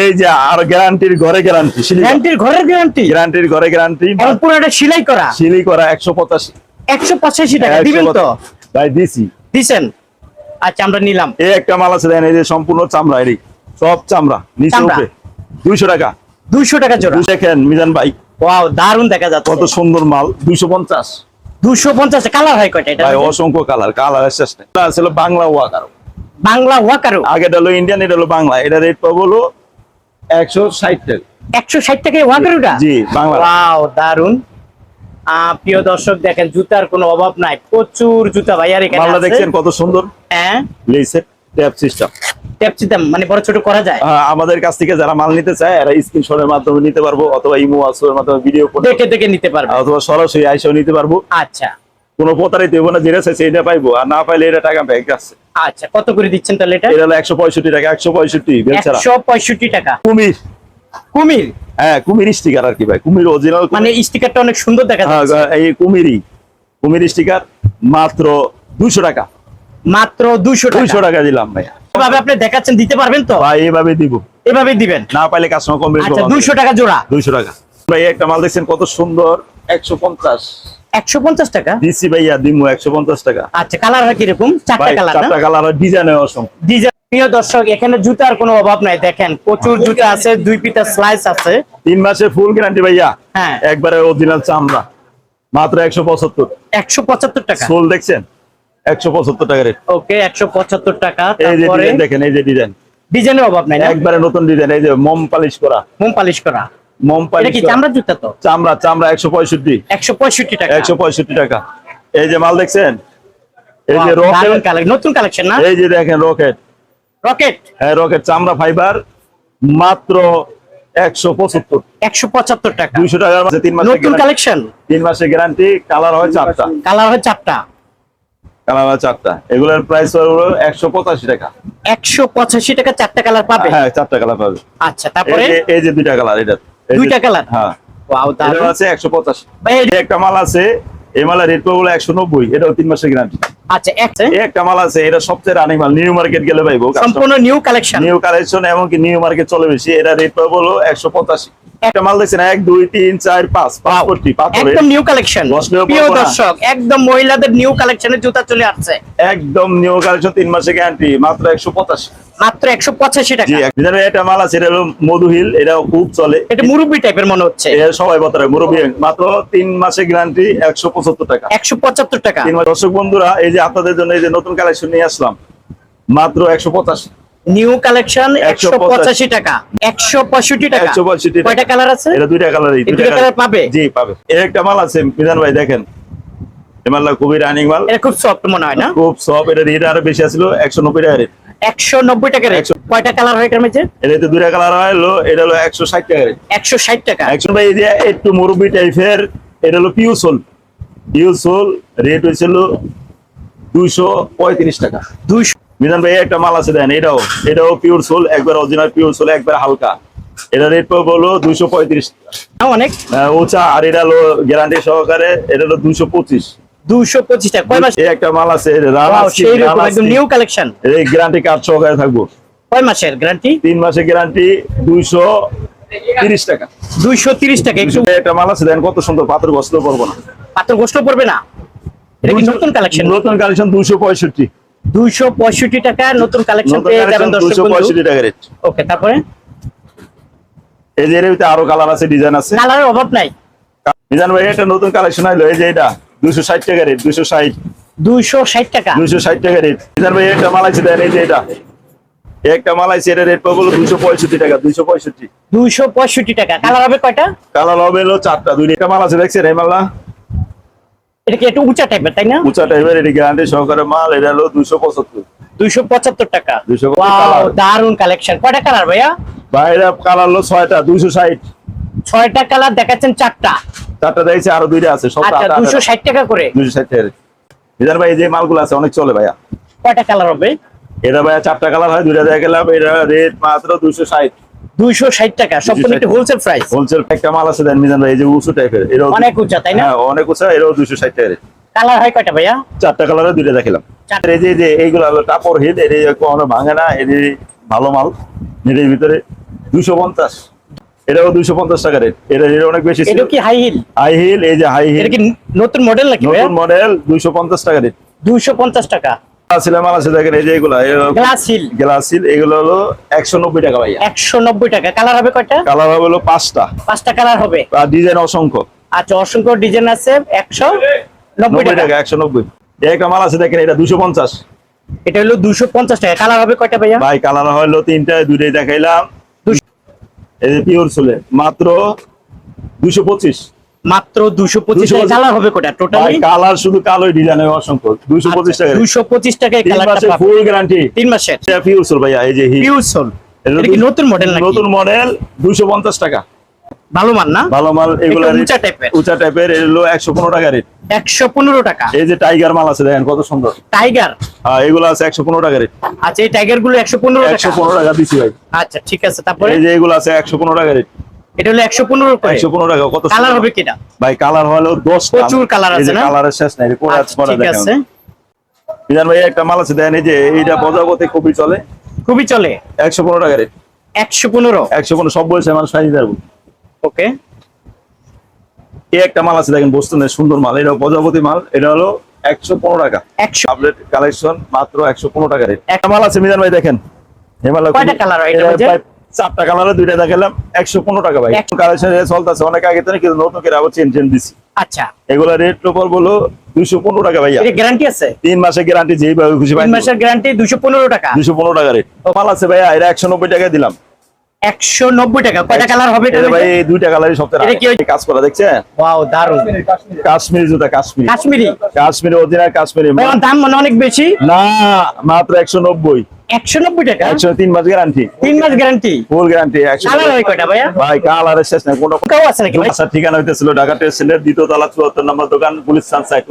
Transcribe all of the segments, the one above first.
এই যে আর গ্যারান্টির ঘরে গ্যারান্টি গ্যারান্টির ঘরের গ্যারান্টি গ্যারান্টির ঘরে গ্যারান্টি পুরোটা সেলাই করা। সিলি করা একশো পঁচাশি। একশো পঁচাশি টাকা দিবেন তো? ভাই দিছি। দিছেন? আচ্ছা আমরা নিলাম। এই একটা মাল আছে দেখেন এই যে সম্পূর্ণ চামড়া এরই সব চামড়া নিচে চামড়া। উপরে। দুইশো টাকা। দুইশো টাকা জোড়া। দেখেন মিজান ভাই। ওয়াও দারুণ দেখা যাচ্ছে। কত সুন্দর মাল দুইশো পঞ্চাশ। দুশো পঞ্চাশ কালার হয় কয়টা? এটা ভাই অসংখ্য কালার কালার শেষ নেই। ছিল বাংলা ওয়াকার। বাংলা ওয়াকারো। আগে হলো ইন্ডিয়ান এটা হলো বাংলা। এটা রেট পাবো হলো একশো ষাট টাকা। একশো ষাট টাকায় ওয়াকারোটা জি বাংলা। ওয়াও দারুণ প্রিয় দর্শক দেখেন জুতার কোনো অভাব নাই। প্রচুর জুতা ভাইয়ার এখানে মালটা দেখছেন কত সুন্দর? হ্যাঁ? লেসের ট্যাপ সিস্টেম। ট্যাপ সিস্টেম মানে বড় ছোট করা যায়? আমাদের কাছ থেকে যারা মাল নিতে চায় এরা স্ক্রিনশটের মাধ্যমে নিতে পারব অথবা ইমো আসোর মাধ্যমে ভিডিও করে দেখে দেখে নিতে পারবে। অথবা সরাসরি আইসেও নিতে পারব। আচ্ছা। কোনো প্রতারিত হইব না যেটা চাইছে এটা পাইবো আর না পাইলে এটা টাকা ব্যাগ আছে। আচ্ছা কত করে দিচ্ছেন তাহলে এটা? এটা হলো একশো পঁয়ষট্টি টাকা একশো পঁয়ষট্টি বেচারা একশো পঁয়ষট্টি টাকা। কুমির। কুমির? হ্যাঁ কুমির স্টিকার আর কি ভাই কুমির অরিজিনাল মানে স্টিকারটা অনেক সুন্দর দেখা যাচ্ছে। এই কুমিরই কুমির স্টিকার মাত্র দুশো টাকা। মাত্র দুশো দুইশো টাকা। টাকা দিলাম ভাই এভাবে আপনি দেখাচ্ছেন দিতে পারবেন তো? ভাই এভাবে দিব। এভাবে দিবেন? না পাইলে কাস্টমার কম বেশি আচ্ছা দুইশো টাকা জোড়া। দুইশো টাকা। ভাই একটা মাল দেখছেন কত সুন্দর একশো পঞ্চাশ। পঞ্চাশ একশো পঞ্চাশ টাকা? দিচ্ছি ভাইয়া দিমু টাকা। আচ্ছা কালার হয় চারটা কালার চারটা কালার ডিজাইন অসংখ্য ডিজাইন প্রিয় দর্শক এখানে জুতার কোনো অভাব নাই দেখেন প্রচুর জুতা আছে দুই পিতা স্লাইস আছে। তিন মাসের ফুল গ্যারান্টি ভাইয়া। হ্যাঁ। একবারে অরিজিনাল চামড়া। মাত্র একশো পঁচাত্তর। একশো পঁচাত্তর টাকা। সোল দেখছেন? একশো পঁচাত্তর টাকা রেট ওকে টাকা। তারপরে? দেখেন এই যে ডিজাইন ডিজাইনের অভাব নাই একবারে নতুন ডিজাইন এই যে মম পালিশ করা। মোম পালিশ করা। মম এটা কি জুতা তো? চামড়া চামড়া পঁয়ষট্টি। একশো পঁয়ষট্টি টাকা। একশো পঁয়ষট্টি টাকা। এই যে মাল দেখছেন? এই যে রকেট। নতুন কালেকশন না? এই যে দেখেন রকেট। রকেট? হ্যাঁ রকেট চামড়া ফাইবার মাত্র টাকা। দুইশো টাকার মাঝে তিন মাসের নতুন কালেকশন তিন মাসের গ্যারান্টি কালার হয় চারটা। কালার হয় চারটা। কালার হয় চারটা। এগুলোর প্রাইস হলো একশো পঁচাশি টাকা। একশো পঁচাশি টাকা চারটা কালার পাবে? হ্যাঁ চারটা কালার পাবে। আচ্ছা তারপরে? এই যে- দুইটা কালার এটা। দুইটা কালার হ্যাঁ। এটা আছে একশো পঁচাশি। ভাই, এই- এই একটা মাল আছে এই মালের রেট পাবো একশো নব্বই এটাও তিন মাসের গ্যারান্টি আচ্ছা এক একটা মাল আছে এটা সবচেয়ে রানিং মাল নিউ মার্কেট গেলে পাইবো সম্পূর্ণ নিউ কালেকশন নিউ কালেকশন এমনকি নিউ মার্কেট চলে বেশি এটা রেট পাবো হলো একশো পঁচাশি। একটা মাল দেখছেন এক দুই তিন চার পাঁচ পাঁচটি একদম নিউ কালেকশন প্রিয় দর্শক একদম মহিলাদের নিউ কালেকশনের জুতা চলে আসছে। একদম নিউ কালেকশন তিন মাসের গ্যারান্টি মাত্র একশো পঁচাশি। মাত্র একশো পঁচাশি টাকা। এক- যেটা মাল আছে এটা হলো মধুহিল এটাও খুব চলে। এটা মুরব্বি টাইপের মনে হচ্ছে। সবাই বতারে মুরব্বী। মাত্র তিন মাসের গ্যারান্টি একশো পঁচাত্তর টাকা। একশো পঁচাত্তর টাকা। দর্শক বন্ধুরা এই যে আপনাদের জন্য এই যে নতুন কালেকশন নিয়ে আসলাম মাত্র একশো পঁচাশি। নিউ কালেকশন একশো 185 পঁচাশি টাকা। একশো পঁয়ষট্টি টাকা। একশো পঁয়ষট্টি টাকা। কয়টা কালার আছে? এটা দুইটা কালার দুইটা colour পাবে? জি পাবে। এর একটা মাল আছে মিজান ভাই দেখেন। খুবই রানিং মাল। এটা খুব সফট মনে হয় না? খুব সব এটা রেট আরও বেশি একশো নব্বই টাকা রেট একশো নব্বই টাকা রেট কয়টা কালার হয় এটার মধ্যে? এটা দুইটা কালার হলো এটা হলো একশো ষাট টাকা রেট একশো ষাট টাকা। একশো ভাই এই যে একটু মুরব্বি টাইপের এটা হলো pure sole pure sole rate হয়েছিল দুইশো পঁয়ত্রিশ টাকা। দুইশো মিজান ভাই একটা মাল আছে দেন এটাও এটাও পিওর সোল একবার অরিজিনাল পিওর সোল একবার হালকা। এটা রেট পাবো হলো দুইশো পঁয়ত্রিশ অনেক। আর এটা হলো গ্যারান্টি সহকারে এটা হলো দুইশো পঁচিশ। দুইশো পঁচিশ টাকা। কয় মাস? একটা মাল আছে Wow, সেই রকম একদম নিউ কালেকশন এই গ্যারান্টি কার্ড সহকারে থাকব। কয় মাসের গ্যারান্টি তিন মাসের গ্যারান্টি দুইশো তিরিশ টাকা। দুইশো তিরিশ টাকা। একটু একটা মাল আছে দেন কত সুন্দর পাথর বসতে পারব না। পাথর গোষ্ঠ পড়বে না? এটা কি নতুন কালেকশন নতুন কালেকশন দুইশো পঁয়ষট্টি। দুইশো পঁয়ষট্টি টাকা নতুন কালেকশন পেয়ে যাবেন দর্শক বন্ধু। পঁয়ষট্টি টাকা রেট ওকে তারপরে? এই যে এর ভিতরে আরও কালার আছে ডিজাইন আছে। কালারের অভাব নাই। মিজান ভাই একটা নতুন কালেকশন আইলো এই যে এটা দুইশো ষাট টাকা রেট দুইশো ষাট। দুইশো ষাট টাকা? দুইশো ষাট টাকা রেট মিজান ভাই একটা মাল আছে দেন এই যে এটা। একটা মাল আছে এটা রেট পাবো দুইশো পঁয়ষট্টি টাকা দুইশো পঁয়ষট্টি। দুইশো পঁয়ষট্টি টাকা। কালার হবে কয়টা? কালার হবে হলো চারটা দুই একটা মাল আছে দেখছেন এই মালটা? এটা কি একটু উঁচা টাইপের তাই না? উঁচা টাইপের এটি গ্যারান্টি সহকারে মাল এটা হলো দুইশো পঁচাত্তর। দুইশো পঁচাত্তর টাকা। 275 Wow, কালার। দারুণ কালেকশন কয়টা কালার ভাইয়া? বাইরে কালার হলো ছয়টা দুইশো ষাট। ছয়টা কালার দেখাচ্ছেন চারটা। চারটা দেখছি আরও দুইটা আছে সব আচ্ছা দুশো ষাট টাকা করে? দুইশো ষাট টাকা মিজান ভাই যে মালগুলো আছে অনেক চলে ভাইয়া। কয়টা কালার হবে? এটা ভাইয়া চারটা কালার হয় দুইটা দেখা গেলাম এটা রেট মাত্র দুইশো ষাট। দুইশো ষাট টাকা সম্পূর্ণ একটু হোলসেল প্রাইস হোলসেল একটা মাল আছে দেন মিজান ভাই এই যে উঁচু টাইপের এটাও অনেক উঁচা তাই না? হ্যাঁ অনেক উঁচা টাকা কালার হয় কয়টা ভাইয়া? চারটা কালারে দুইটা দেখিলাম। এই যে যে এইগুলো হলো টাপর এর কখনো ভাঙে না এর ভালো মাল। এর ভিতরে দুশো পঞ্চাশ। এটাও দুশো পঞ্চাশ টাকা রেট। এটা অনেক বেশি এটা কি হাই হিল হাই হিল এই যে হাই হিল এটা কি নতুন মডেল নাকি নতুন মডেল দুইশো পঞ্চাশ টাকা রেট। দুইশো পঞ্চাশ টাকা। এগুলা হিল একশো নব্বই টাকা ভাইয়া। একশো নব্বই টাকা। কালার হবে কয়টা? কালার হবে হলো পাঁচটা। পাঁচটা কালার হবে। আর ডিজাইন অসংখ্য। আচ্ছা অসংখ্য ডিজাইন আছে একশো নব্বই টাকা। একশো নব্বই। একটা মাল আছে দেখেন এটা দুশো পঞ্চাশ। এটা হলো দুশো পঞ্চাশ টাকা। কালার হবে কয়টা ভাইয়া? ভাই কালার হলো তিনটা দুইটাই দেখাইলাম। পিওর চলে মাত্র দুশো পঁচিশ। মাত্র দুশো পঁচিশ টাকা কালার হবে টোটালি কালার শুধু কালোই ডিজাইন অসংখ্য। দুশো পঁচিশ টাকা দুশো পঁচিশ টাকায় মাসের ফুল গ্যারান্টি তিন মাসের। ভাইয়া এই যে নতুন মডেল নতুন মডেল দুশো পঞ্চাশ টাকা। ভালো মান না? ভালো মাল এগুলো উঁচা টাইপের। উঁচা টাইপের এগুলো একশো পনেরো টাকা রেট একশো পনেরো টাকা। এই যে টাইগার মাল আছে দেখেন কত সুন্দর। টাইগার আর এগুলো আছে একশো পনেরো টাকা রেট আচ্ছা এই টাইগারগুলো একশো পনেরো একশো টাকা পনেরো টাকা দিচ্ছি ভাই। আচ্ছা ঠিক আছে তারপরে? এই যে এগুলো আছে একশো পনেরো টাকা রেট এটা হলো করে। টাকা কত কালার সুন্দর। হবে কিনা ভাই কালার হলো দশ প্রচুর colour আছে না? কালারের শেষ নাই কোন আচ্ছা, ঠিক আছে। বিধান ভাই একটা মাল আছে দেখেন এই যে এইটা প্রজাপতি খুবই চলে। খুবই চলে। একশো পনেরো টাকা রেট সব বয়সে মানুষ ওকে এই একটা মাল আছে দেখেন বস্তু নেই সুন্দর মাল। এটা প্রজাপতি মাল এটা হলো একশো পনেরো টাকা। একশো। আপডেট কালেকশন মাত্র একশো পনেরো টাকা রেট একটা মাল আছে মিজান ভাই দেখেন। এই মাল কয়টা colour এটার মধ্যে? চারটা কালারে দুইটা দেখালাম একশো পনেরো টাকা ভাই। কালেকশন চলতেছে অনেক আগে থেকে কিন্তু নতুন করে আবার চেন চেন দিছি। আচ্ছা। এগুলা রেট পর বলো দুইশো পনেরো টাকা ভাইয়া। গ্যারান্টি আছে? তিন মাসের গ্যারান্টি যেইভাবে খুশি তিন মাসের গ্যারান্টি দুশো পনেরো টাকা? দুইশো পনেরো টাকা রেট। মাল আছে ভাইয়া এটা একশো নব্বই টাকা দিলাম। একশো নব্বই টাকা। কয়টা কালার হবে ভাই দুইটা কালারই কাজ করা দেখছেন ওয়াও দারুণ কাশ্মীরি জুতা কাশ্মীরি। কাশ্মীরি? কাশ্মীরি অরিজিনাল কাশ্মীরি দাম মনে অনেক বেশি? না মাত্র একশো নব্বই। একশো নব্বই টাকা। একশো তিন মাস গ্যারান্টি তিন মাস গ্যারান্টি ফুল গ্যারান্টি একশো কালার হয় কয়টা ভাইয়া? ভাই কালারের শেষ নাই কোনটা কাও আছে নাকি ভাই? আসার ঠিকানা হইতেছিল ঢাকা স্টেশনের দ্বিতীয় তলা চুয়াত্তর নম্বর দোকান পুলিশ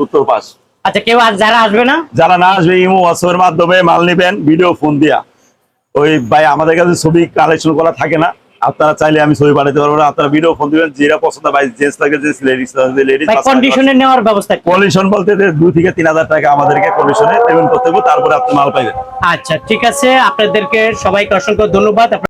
উত্তর পাশ। আচ্ছা কেউ আর যারা আসবে না? যারা না আসবে ইমো হোয়াটসঅ্যাপের মাধ্যমে মাল নিবেন ভিডিও ফোন দিয়া। ওই ভাই আমাদের কাছে ছবি কালেকশন করা থাকে না। আপনারা চাইলে আমি ছবি পাঠাতে পারব না আপনারা ভিডিও ফোন দিবেন যেটা পছন্দ ভাই জেন্টস লাগে জেন্টস লেডিস লাগে লেডিস ভাই কন্ডিশনে নেওয়ার ব্যবস্থা? কন্ডিশন বলতে যে দুই থেকে তিন হাজার টাকা আমাদেরকে কন্ডিশনে পেমেন্ট করতে হবে তারপরে আপনি মাল পাবেন আচ্ছা ঠিক আছে আপনাদেরকে সবাইকে অসংখ্য ধন্যবাদ।